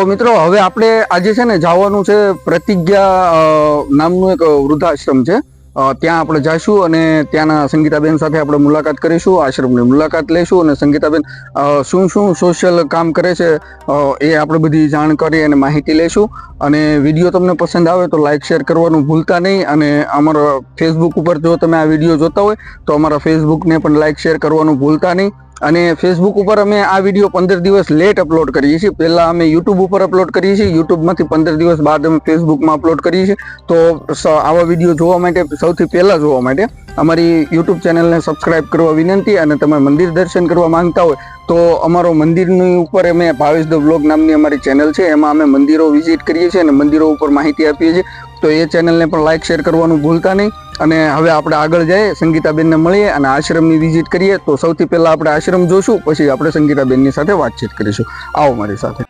તો મિત્રો, હવે આપણે આજે છે ને જવાનું છે પ્રતિજ્ઞા નામનું એક વૃદ્ધાશ્રમ છે. ત્યાં આપણે જઈશું અને ત્યાંના સંગીતાબેન સાથે આપણે મુલાકાત કરીશું, આશ્રમની મુલાકાત લઈશું અને સંગીતાબેન શું શું સોશિયલ કામ કરે છે એ આપણે બધી જાણકારી અને માહિતી લઈશું અને વીડિયો તમને પસંદ આવે તો લાઇક શેર કરવાનું ભૂલતા નહીં અને અમારા ફેસબુક ઉપર જો તમે આ વીડિયો જોતા હોય તો અમારા ફેસબુકને પણ લાઇક શેર કરવાનું ભૂલતા નહીં. અને ફેસબુક ઉપર અમે આ વીડિયો પંદર દિવસ લેટ અપલોડ કરીએ છીએ. પહેલાં અમે યુટ્યુબ ઉપર અપલોડ કરીએ છીએ. યુટ્યુબમાંથી પંદર દિવસ બાદ અમે ફેસબુકમાં અપલોડ કરીએ છીએ. તો આવા વીડિયો જોવા માટે સૌથી પહેલાં જોવા માટે અમારી યુટ્યુબ ચેનલને સબસ્ક્રાઇબ કરવા વિનંતી અને તમે મંદિર દર્શન કરવા માંગતા હોય તો અમારો મંદિરની ઉપર અમે ભાવેશ ધ બ્લોગ નામની અમારી ચેનલ છે. એમાં અમે મંદિરો વિઝિટ કરીએ છીએ અને મંદિરો ઉપર માહિતી આપીએ છીએ. તો એ ચેનલને પણ લાઇક શેર કરવાનું ભૂલતા નહીં. અને હવે આપણે આગળ જઈએ, સંગીતાબેનને મળીએ અને આશ્રમની વિઝિટ કરીએ. તો સૌથી પહેલા આપણે આશ્રમ જોશું, પછી આપણે સંગીતાબેનની સાથે વાતચીત કરીશું. આવો મારી સાથે.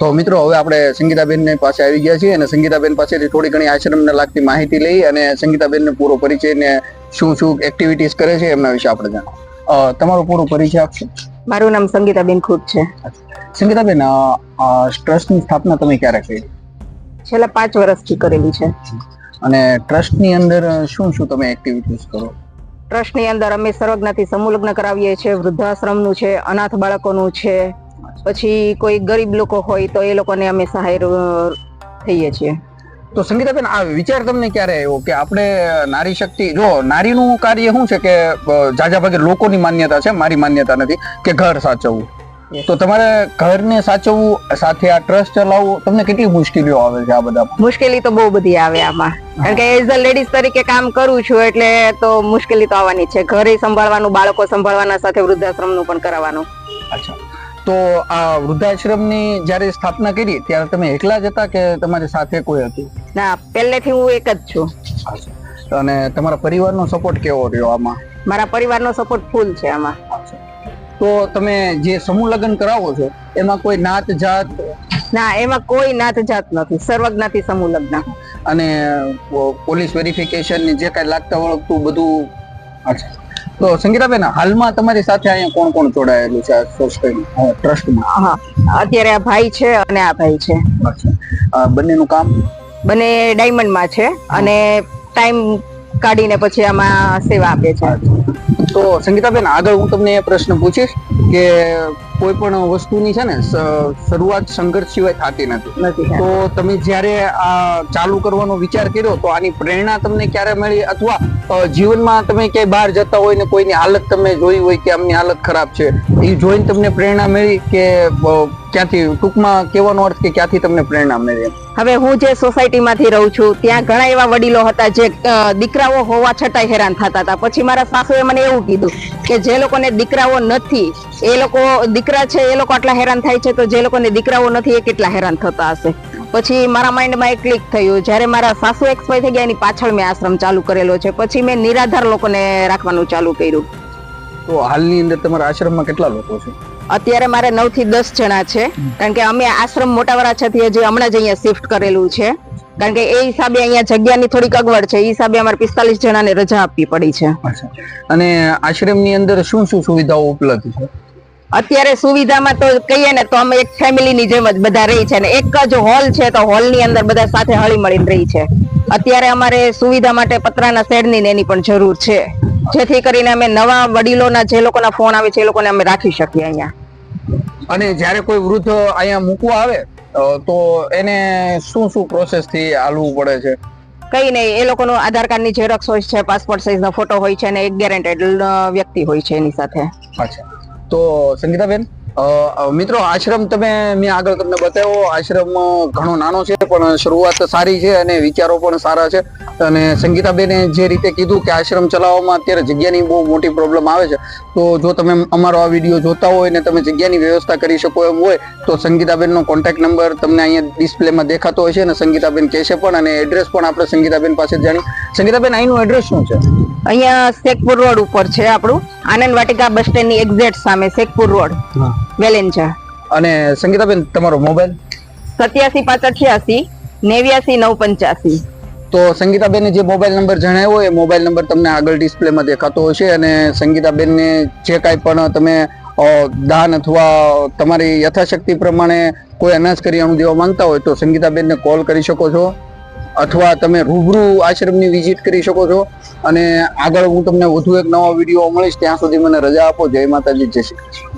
તો મિત્રો હવે આપણે સંગીતાબેન પાસે આવી ગયા છીએ અને સંગીતાબેન પાસેથી થોડી ઘણી આશ્રમને લાગતી માહિતી લઈ અને સંગીતાબેનને પૂરો પરિચય ને શું શું એક્ટિવિટીઝ કરે છે એમના વિશે આપણે જાણો તમારો પૂરો પરિચય આપશો? મારું નામ સંગીતાબેન ખુદ છે. સંગીતાબેન ટ્રસ્ટની સ્થાપના તમે ક્યારે કરી? છેલ્લા પાંચ વર્ષથી કરેલી છે. અને ટ્રસ્ટની અંદર શું શું તમે એક્ટિવિટીઝ કરો? ટ્રસ્ટની અંદર અમે સર્વજ્ઞાથી સમુલગ્ન કરાવીએ છીએ વૃદ્ધાશ્રમનું છે અનાથ બાળકોનું છે પછી કોઈ ગરીબ લોકો હોય તો એ લોકોને અમે સહાય થઈએ છીએ. તો સંગીતાબેન આ વિચાર તમને ક્યારે આવ્યો કે આપણે નારી શક્તિ જો નારીનું કાર્ય શું છે કે જાજા ભાગે લોકોની માન્યતા છે મારી માન્યતા નથી કે ઘર સાચવવું. તો તમારે ઘરને સાચવવું સાથે આ ટ્રસ્ટ ચલાવવું તમને કેટલી મુશ્કેલીઓ આવે છે આ બધા મુશ્કેલી તો બહુ બધી આવે આમાં. કારણ કે એઝ અ લેડીઝ તરીકે કામ કરું છું એટલે તો મુશ્કેલી તો આવવાની છે. ઘરે સંભાળવાનું બાળકો સંભાળવાના સાથે વૃદ્ધાશ્રમનું પણ કરાવવાનું. અચ્છા. તો આ વૃદ્ધાશ્રમની જ્યારે સ્થાપના કરી ત્યારે તમે એકલા જ હતા કે તમારી સાથે કોઈ હતું? ના પહેલેથી હું એક જ છું. અને તમારા પરિવારનો સપોર્ટ કેવો રહ્યો આમાં? મારા પરિવારનો સપોર્ટ ફૂલ છે આમાં. તો તમે જે સમૂહ લગ્ન કરાવો છો એમાં કોઈ નાત જાત? ના એમાં કોઈ નાત જાત નથી સર્વજ્ઞાથી સમૂહ લગ્ન. અને પોલીસ વેરિફિકેશન જે કાંઈ લાગતા વળગતું બધું અચ્છા તો સંગીતાબેન હાલમાં તમારી સાથે અહીંયા કોણ કોણ જોડાયેલું છે ટ્રસ્ટમાં હા અત્યારે આ ભાઈ છે અને આ ભાઈ છે. બંનેનું કામ? બંને ડાયમંડમાં છે અને ટાઈમ કાઢીને પછી આમાં સેવા આપે છે. તો સંગીતાબેન આગળ હું તમને એ પ્રશ્ન પૂછીશ કે કોઈ પણ વસ્તુની છે ને શરૂઆત સંઘર્ષ સિવાય થતી નથી. તો તમે જ્યારે આ ચાલુ કરવાનો વિચાર કર્યો તો આની પ્રેરણા તમને ક્યારે મળી? અથવા જીવનમાં તમે ક્યાંય બહાર જતા હોય ને કોઈની હાલત તમે જોઈ હોય કે આમની હાલત ખરાબ છે એ જોઈને તમને પ્રેરણા મળી કે ક્યાંથી, ટૂંકમાં કહેવાનો અર્થ કે ક્યાંથી તમને પ્રેરણા મળી હવે હું જે સોસાયટીમાંથી રહું છું, ત્યાં ઘણા એવા વડીલો હતા જે દીકરાઓ હોવા છતાંય હેરાન થતા હતા. પછી મારા સાસુએ મને એવું કીધું કે જે લોકોને દીકરાઓ નથી, એ લોકો, દીકરા છે, એ લોકો આટલા હેરાન થાય છે, તો જે લોકોને દીકરાઓ નથી, એ કેટલા હેરાન થતા હશે? પછી મારા માઇન્ડમાં એક ક્લિક થયું. જ્યારે મારા સાસુ એક્સપાય થઈ ગયા એની પાછળ મેં આશ્રમ ચાલુ કરેલો છે. પછી મેં નિરાધાર લોકોને રાખવાનું ચાલુ કર્યું. તો હાલની અંદર તમારા આશ્રમમાં કેટલા લોકો છે? અત્યારે મારે નવથી દસ જણા છે. કારણ કે અમે આશ્રમ મોટા વરાછાથી હજી હમણાં જ અહીંયા શિફ્ટ કરેલું છે. કારણ કે એ હિસાબે અહીંયા જગ્યાની થોડીક અગવડ છે. એ હિસાબે અમારે પિસ્તાલીસ જણાને રજા આપવી પડી છે. અને આશ્રમની અંદર શું શું સુવિધાઓ ઉપલબ્ધ છે? અત્યારે સુવિધામાં તો કહીએ ને તો અમે એક ફેમિલીની જેમ જ બધા રહી છે ને એક જ હોલ છે તો હોલની અંદર બધા સાથે હળી મળીને રહી છે. અત્યારે અમારે સુવિધા માટે પતરાના શેડની ને એની પણ જરૂર છે. જેથી કરીને અમે નવા વડીલોના જે લોકોના ફોન આવે છે એ લોકોને અમે રાખી શકીએ અહીંયા. અને જ્યારે કોઈ વૃદ્ધ અહીંયા મૂકવા આવે તો એને શું શું પ્રોસેસથી હાલવું પડે છે? કઈ નહીં એ લોકોનું આધાર કાર્ડની ઝેરોક્ષ હોય છે પાસપોર્ટ સાઇઝનો ફોટો હોય છે અને એક ગેરેન્ટેડ વ્યક્તિ હોય છે એની સાથે. અચ્છા. તો સંગીતાબેન મિત્રો, આશ્રમ તમે, મેં આગળ તમને બતાવ્યો આશ્રમ ઘણો નાનો છે, પણ શરૂઆત સારી છે અને વિચારો પણ સારા છે. અને સંગીતાબેને જે રીતે કીધું કે આશ્રમ ચલાવવામાં અત્યારે જગ્યાની બહુ મોટી પ્રોબ્લેમ આવે છે, તો જો તમે અમારો આ વીડિયો જોતા હોય ને તમે જગ્યાની વ્યવસ્થા કરી શકો એમ હોય, તો સંગીતાબેનનો કોન્ટેક્ટ નંબર તમને અહીંયા ડિસ્પ્લેમાં દેખાતો હોય છે અને સંગીતાબેન કહેશે પણ અને એડ્રેસ પણ આપણે સંગીતાબેન પાસે જાણી સંગીતાબેન, અહીંનું એડ્રેસ શું છે? અહીંયા શેખપુર રોડ ઉપર છે આપણું. આનંદ વાટિકા બસ સ્ટેન્ડની એક્ઝેક્ટ સામે શેખપુર રોડ. વેલેન્જા. અને સંગીતાબેન તમારો મોબાઈલ? સત્યાસી પાંચ અઠ્યાસી નેવ્યાસી નવ પંચ્યાસી. તો સંગીતાબેને જે મોબાઈલ નંબર જણાવ્યો એ મોબાઈલ નંબર તમને આગળ ડિસ્પ્લેમાં દેખાતો હશે અને સંગીતાબેનને જે કાંઈ પણ તમે દાન અથવા તમારી યથાશક્તિ પ્રમાણે કોઈ અનાજ કરિયાણું દેવા માંગતા હોય તો સંગીતાબેનને કોલ કરી શકો છો. અથવા તમે રૂબરૂ આશ્રમની વિઝિટ કરી શકો છો. અને આગળ હું તમને વધુ એક નવો વીડિયો મળીશ. ત્યાં સુધી મને રજા આપો. જય માતાજી, જય શ્રી કૃષ્ણ.